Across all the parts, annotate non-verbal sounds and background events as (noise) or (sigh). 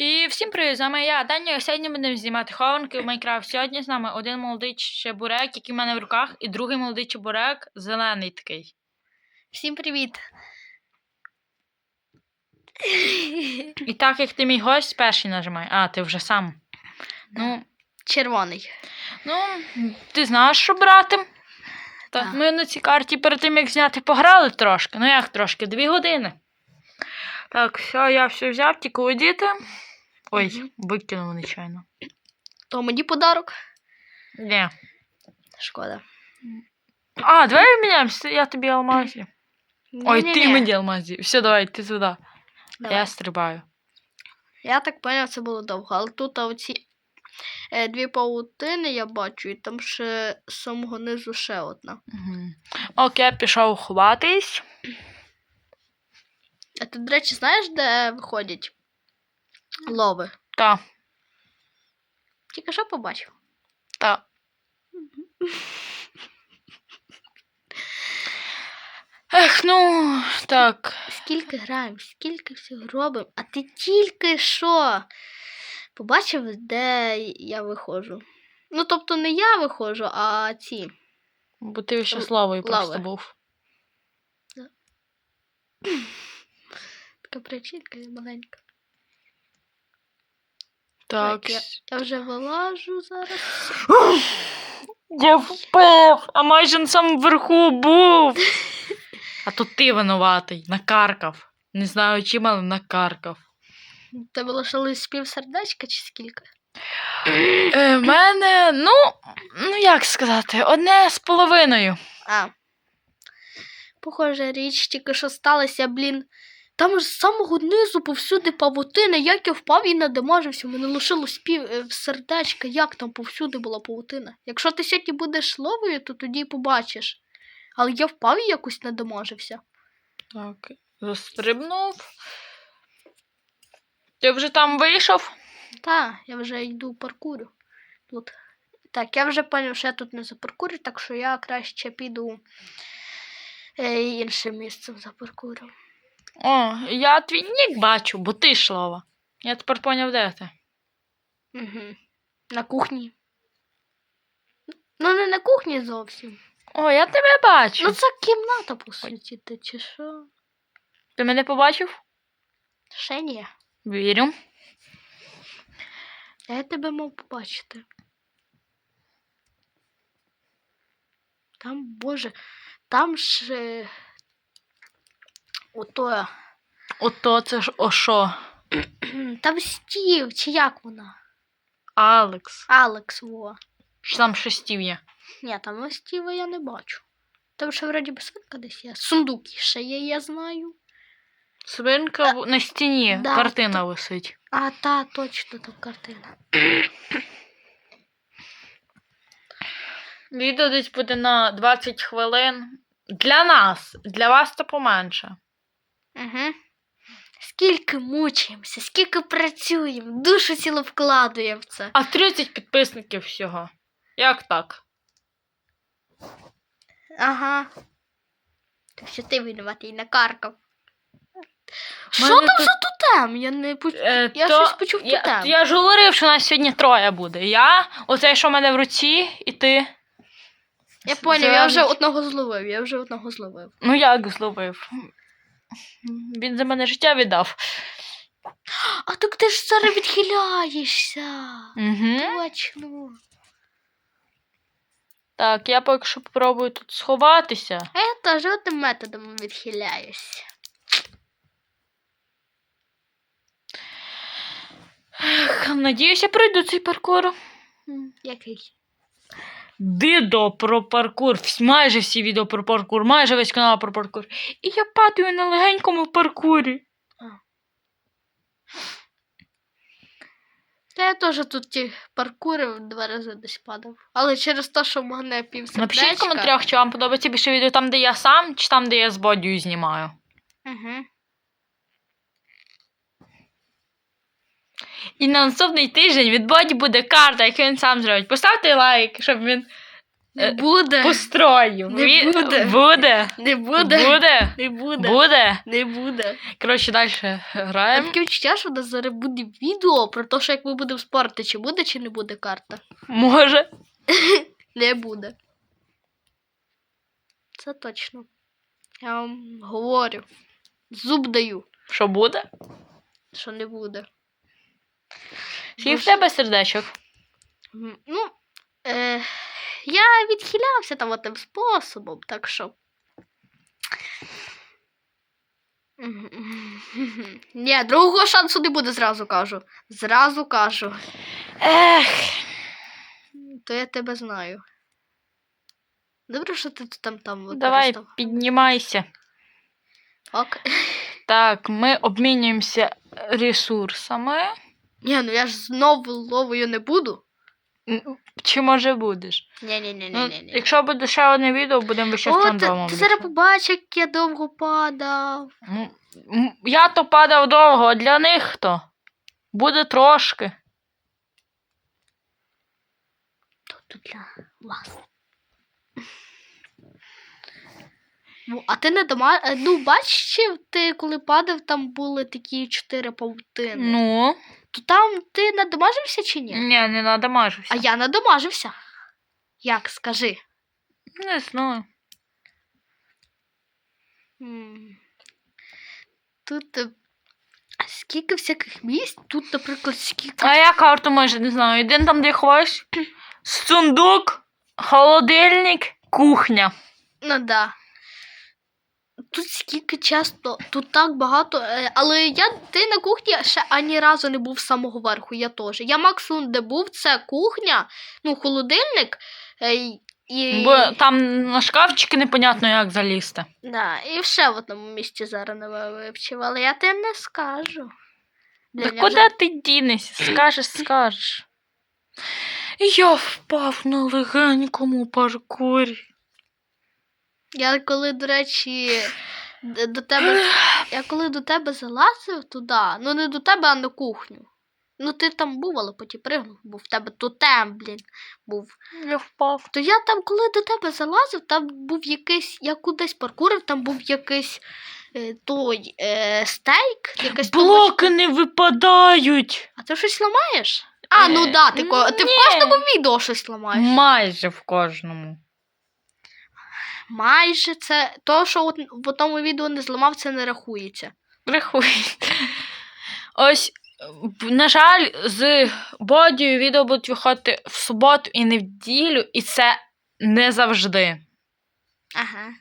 І всім привіт, з вами я, Даня. Сьогодні будемо знімати хованки в Майнкрафт. Сьогодні з нами один молодий чебурек, який в мене в руках, і другий молодий чебурек, зелений такий. Всім привіт! І так як ти мій гость, перший нажимай. А, ти вже сам. Ну, Червоний. ну, ти знаєш, що брати. Так, Так. ми на цій карті перед тим, як зняти, пограли трошки. Ну як трошки? Дві години. Так, все, я все взяв, тільки одіти. Ой, викинув нечайно. То мені подарок. Ні. Шкода. А, давай обміняємося, я тобі алмазі. Ой, ти мені алмазі. Все, давай, ти. Давай. Я стрибаю. Я так поняв, це було довго, але тут оці е, дві паутини я бачу, і там ще з самого низу ще одна. Угу. Окей, пішов ховатись. А ти, до речі, знаєш, де виходять лови? Та, Тільки що побачив. та. Ех, ну, так. Скільки граємо, скільки всього робимо, а ти тільки що побачив, де я виходжу. Ну, тобто не я виходжу, а ці. Бо ти ще словою просто був. Така причинка маленька. Так. Я, я вже вилажу зараз. (gasps) Я впев, а майже на самому верху був. (laughs) А то ти винуватий, накаркав. Не знаю чим, але накаркав. Тебе лишилось пів сердечка чи скільки? Е, в мене, ну, ну як сказати, одне з половиною. А. Похоже, річ тільки що сталася, блін. Там ж з самого низу повсюди павутина, як я впав і надамажився, мене лишилось пів е, сердечка, як там повсюди була павутина. Якщо ти сьогодні будеш ловою, то тоді побачиш. Але я впав і якось надамажився. Так, застрибнув. Ти вже там вийшов? Та, я вже йду паркурю. Тут. Так, я вже поняв, що я тут не запаркурю, так що я краще піду е, іншим місцем запаркурю. О, я твій нік бачу, бо ти шлова. Я тепер поняв, де ти. Угу. На кухні. Ну, не на кухні зовсім. О, я тебе бачу. Ну, це кімната, по суті, ти чи що? Ти мене побачив? Ще ні. Вірю. Я тебе мав побачити. Там, боже, там ж. Ото. Ото це ж Ошо. (clears throat) Там Стів, чи як вона? Алекс. Алекс, во. Чи там шестів є? Ні, там Стіва я не бачу. Там ще вроді би свинка десь є. Сундук ще є, я знаю. Свинка в- на стіні, да, картина висить. А, та, точно там картина. Відео десь буде на 20 хвилин. Для нас, для вас то поменше. Угу. Скільки мучаємося, скільки працюємо, душу цілу вкладуємо в це. А 30 підписників всього. Як так? Ага. Так що ти винуватий накаркав. Що Мене там тут- за тутем? Я не поч... Е, Я то- щось почув я, тутем. я ж говорив, що нас сьогодні троє буде. Я, оцей, що в мене в руці, і ти. Я поняв, я вже Зелений. одного зловив, я вже одного зловив. Ну як зловив? Він за мене життя віддав. А так ти ж зараз відхиляєшся. Угу. Точно. Так, я поки що попробую тут сховатися. А я теж одним методом відхиляюсь. Ех, Надіюся, пройду цей паркур. Який? Відео про паркур. Майже всі відео про паркур, майже весь канал про паркур. І я падаю на легенькому паркурі. Та я теж тут ті паркурив два рази десь падав. Але через те, що в мене пів Напишіть в коментарях, чи вам подобається більше відео там, де я сам, чи там, де я з бодію знімаю. Угу. І на наступний тиждень від Боді буде карта, яку він сам зробить. Поставте лайк, щоб він Не Е, буде. Построю. Не Ві- буде. Буде. Не буде. Буде. Не буде. Буде. Не буде. Коротше, далі граємо. таке відчуття, що у нас зараз буде відео про те, що як ми будемо спорити, чи буде, чи не буде карта. Може. (laughs) Не буде. Це точно. Я вам говорю. Зуб даю, Що буде? що не буде. Скільки в тебе сердечок? Ну, е, я відхилявся там тим способом, так що. Ні, другого шансу не буде, зразу кажу. Зразу кажу. Ех. То я тебе знаю. Добре, що ти там там Давай, використав. піднімайся. Ок. Так, ми обмінюємося ресурсами. Ні, ну я ж знову ловою не буду. Чи може будеш? Ні, ні, ні, Ну, ні, ні. якщо буде ще одне відео, будемо ще О, ти, ти зараз побачиш, як я довго падав. Ну, Я то падав довго, а для них хто? Буде трошки. Тут для вас. Ну, а ти не дома. е, Ну, бачив, ти коли падав, там були такі чотири павутини. Ну, То там ти надамажився чи ні? ні, не надамажився. А я надамажився. Як, скажи? Не знаю. Тут е, скільки всяких місць, тут, наприклад, скільки. А я карту майже не знаю. Один там, де хвощ, сундук, холодильник, кухня. Ну да. Тут скільки часто, тут так багато. е, Але я ти на кухні ще ані разу не був з самого верху, я теж. Я максимум, де був, це кухня, ну, холодильник. е, І, Бо там на шкафчики непонятно як залізти. да, і ще в одному місці зараз не вивчив, але я тебе не скажу. Та Блін, куди вже- ти дінешся? Скажеш, скажеш. Я впав на легенькому паркурі. Я коли, до речі, до тебе. Я коли до тебе залазив туди, ну не до тебе, а на кухню. Ну ти там був, але потім пригнув, бо в тебе тотем, блін, був. Я впав. То я там, коли до тебе залазив, там був якийсь, я кудись паркурив, там був якийсь е, той е, стейк, якась Блоки не випадають. А ти щось ламаєш? А, ну Е, да, ти, ко- ти в ні. кожному відео щось ламаєш. Майже в кожному. Майже це то, що в одному відео не зламав, це не рахується. Рахуй. Ось, на жаль, з бодію відео будуть виходити в суботу і неділю, і це не завжди. Ага.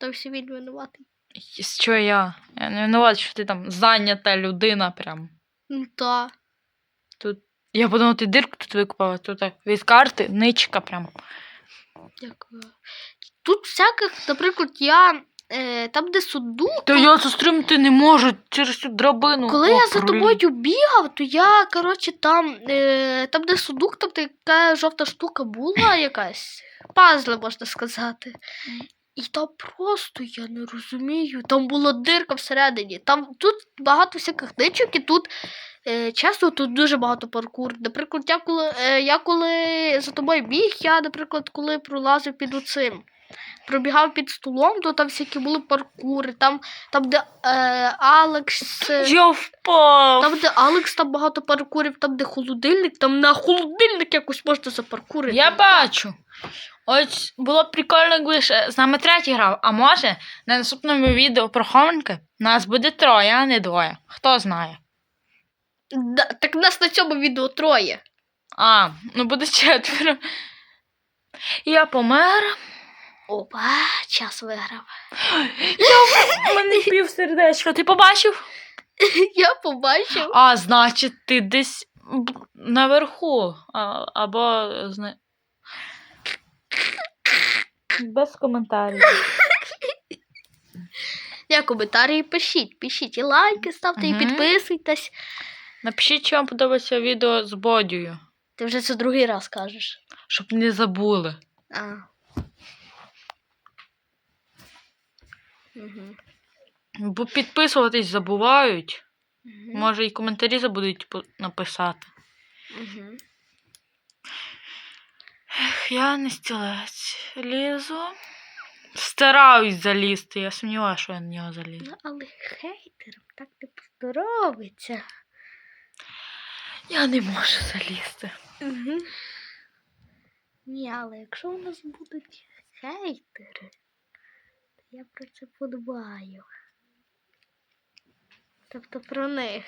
То всі він винуватий. І Що я? Я не винувата, що ти там зайнята людина прям. Ну та. Тут. Я подумала, ти дирку тут викупала, тут від карти ничка прям. Дякую. Тут всяких, наприклад, я е, там, де сундук, Та я застримати не можу через цю драбину. коли я за тобою бігав, то я, коротше, там, е, там, де сундук, там така жовта штука була (laughs) якась. Пазли, можна сказати. І там просто я не розумію. Там була дирка всередині. Там тут багато всяких ничок, і тут е, часто тут дуже багато паркур. Наприклад, я коли, е, я коли за тобою біг, я, наприклад, коли пролазив під оцим. Пробігав під столом, то там всякі були паркури, там, там де е, Алекс. е, Я впав. Там, де Алекс, там багато паркурів, там, де холодильник, там на холодильник якось можна запаркурити. Я бачу. Ось було б прикольно, якби з нами третій грав. А може, на наступному відео про хованки нас буде троє, а не двоє. Хто знає. Да, так нас на цьому відео троє. А, ну буде четверо. Я помер. Опа, час виграв. У мене пів сердечка. Ти побачив? (laughs) Я побачив. А, значить, ти десь наверху. А, або зна... Без коментарів. (laughs) Я коментарі пишіть, пишіть і лайки ставте, і підписуйтесь. Напишіть, чи вам подобається відео з бодію, Ти вже це другий раз кажеш. щоб не забули. А. Угу. Бо підписуватись забувають. Угу. Може, і коментарі забудуть написати. Угу. Ех, Я не стілець. Лізу. Стараюсь залізти. Я сумніваюся, що я на нього залізу. Ну, але хейтерам так не поздоровиться. Я не можу залізти. Угу. Ні, але якщо у нас будуть хейтери, то я про це подбаю. Тобто про них.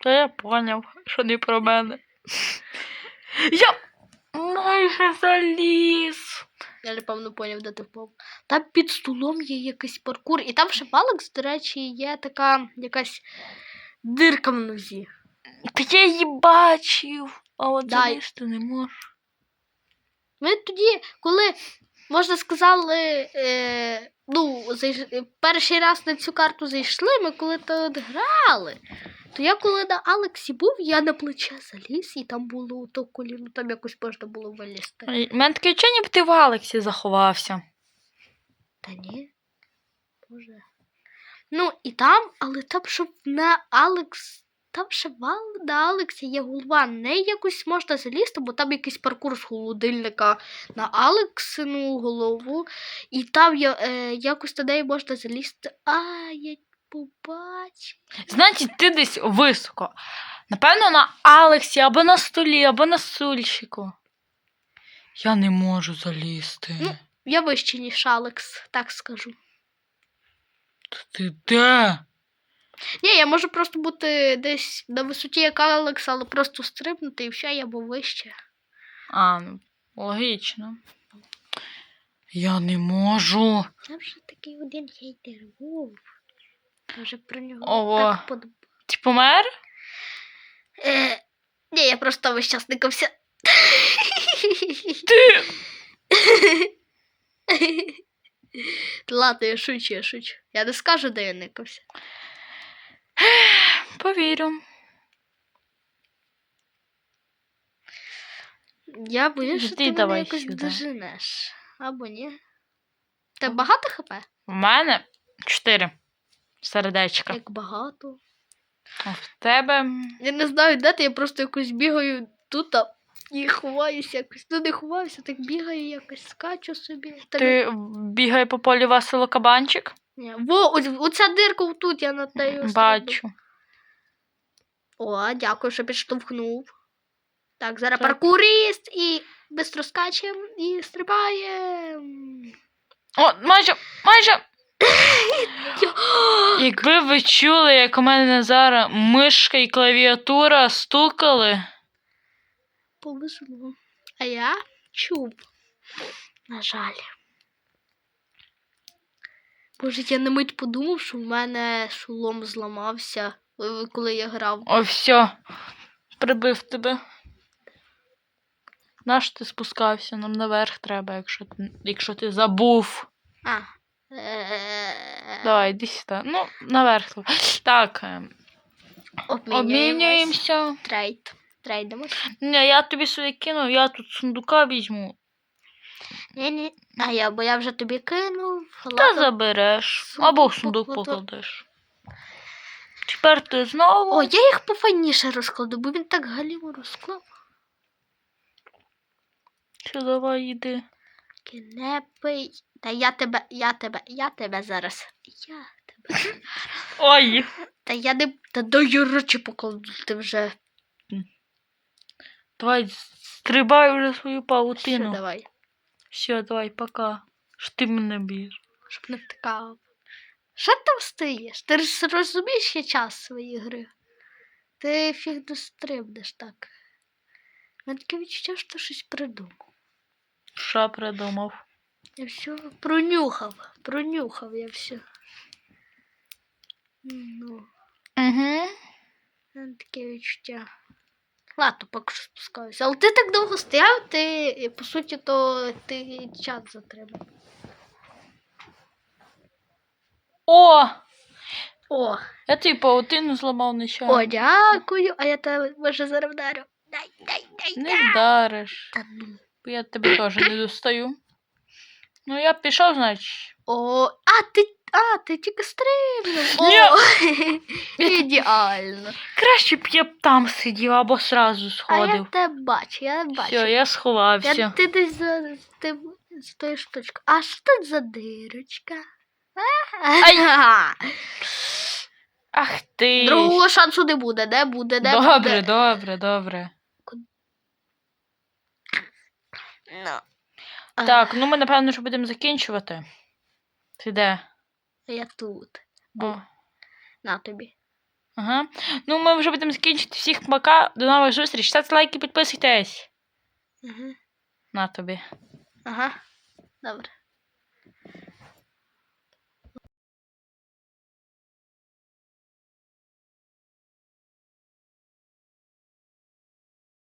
Та я поняв, що не про мене. Я майже заліз. Я напевно поняв, де ти впав. Там під столом є якийсь паркур, і там ще в до речі, є така якась дирка в нозі. Та я її бачив, а от залізти не можу. Ми тоді, коли, можна сказати, е, ну, зайш... перший раз на цю карту зайшли, ми коли тут грали, то я коли на Алексі був, я на плече заліз, і там було то коліно, там якось можна було вилізти. У мене таке відчуття, ніби ти в Алексі заховався. Та ні. Боже. Ну, і там, але там, щоб на Алекс. Там ще вал на Алексі є голова. Не якось можна залізти, бо там якийсь паркур з холодильника на Алексину голову. І там я, е, якось на неї можна залізти. А, я побачив. Значить, ти десь високо. Напевно, на Алексі, або на столі, або на сульчику. Я не можу залізти. Ну. Я вище, ніж Алекс, так скажу. Ти де? Ні, я можу просто бути десь на висоті, як Алекс, але просто стрибнути і все, я був вище. А, ну, логічно. Я не можу. Там вже такий один хейтер був. Може про нього Ого. так подумав. Ти помер? Е, ні, я просто весь час никався. Ти. Ладно, я шучу, я шучу. Я не скажу, де я никався. Повірю. Я боюсь, що ти мене якось сюди. доженеш. Або ні. Тебе багато хп? В мене чотири сердечка. Як багато. А в тебе. Я не знаю, де ти, я просто якось бігаю тут і ховаюся якось. Ну не ховаюся, так бігаю якось, скачу собі. Так, Ти бігає по полі весело кабанчик? Ні. Во, оця дирка тут, я нею стрибну. Бачу. О, дякую, що підштовхнув. Так, зараз Так. паркуріст і бистро скачем і стрибаємо. О, майже, майже. (gasps) Якби ви чули, як у мене зараз мишка і клавіатура стукали. Повезло. А я чуб. На жаль. Боже, я на мить подумав, що в мене шолом зламався, коли я грав. О, все. Прибив тебе. Наш ти спускався? Нам наверх треба, якщо ти, якщо ти забув. А. Е, Давай, йди сюди. Ну, наверх. Так, ем, обмінюємося. Трейд. Трейдимо. Ні, я тобі своє кину, я тут сундука візьму. Ні, ні. А я, бо я вже тобі кинув. Та забереш. Сундук Або в сундук покладеш. Тепер ти знову. О, я їх пофайніше розкладу, бо він так галіво розклав. Все, давай йди. Не пий. Та я тебе, я тебе, я тебе зараз. Я тебе. Ой! Та я не. Та дай я речі покладу, ти вже. Давай стрибай вже свою Все, паутину. давай. Все, давай, пока. Що ти мене б'єш? Щоб не втикав. Що там стоїш? Ти ж розумієш ще час своєї гри? Ти фіг дострибнеш так. Мене таке відчуття, що щось придумав. Що придумав? Я все пронюхав. Пронюхав я все. Ну, Угу. мене таке відчуття. Ладно, поки що спускаюся. Але ти так довго стояв, ти, по суті, то ти чат затримав. О! О, Я тобі паутину зламав нечайно. о, дякую. А я тебе може зараз вдарю. Дай, дай, дай, Не вдариш. Та ну. Бо я тебе теж не достаю. Ну, я пішов, значить. О, а ти А, ти тільки стрибнув. О, (laughs) Ідеально. Краще б я б там сидів або сразу А я сходив. тебе бачу, я бачу. Все, я сховався. Я, ти десь за, ти, за тою штучкою. А що тут за дирочка? Ай. Ах ти. Другого шансу не буде, не буде, не Добре, буде. добре, добре. Ну. Так, ну ми напевно що будемо закінчувати. Ти де? Я тут. О. На тобі. Ага. Ну, ми вже будемо закінчити. Всіх пока. До нових зустріч. Ставте лайки, підписуйтесь. Угу. На тобі. Ага. Добре.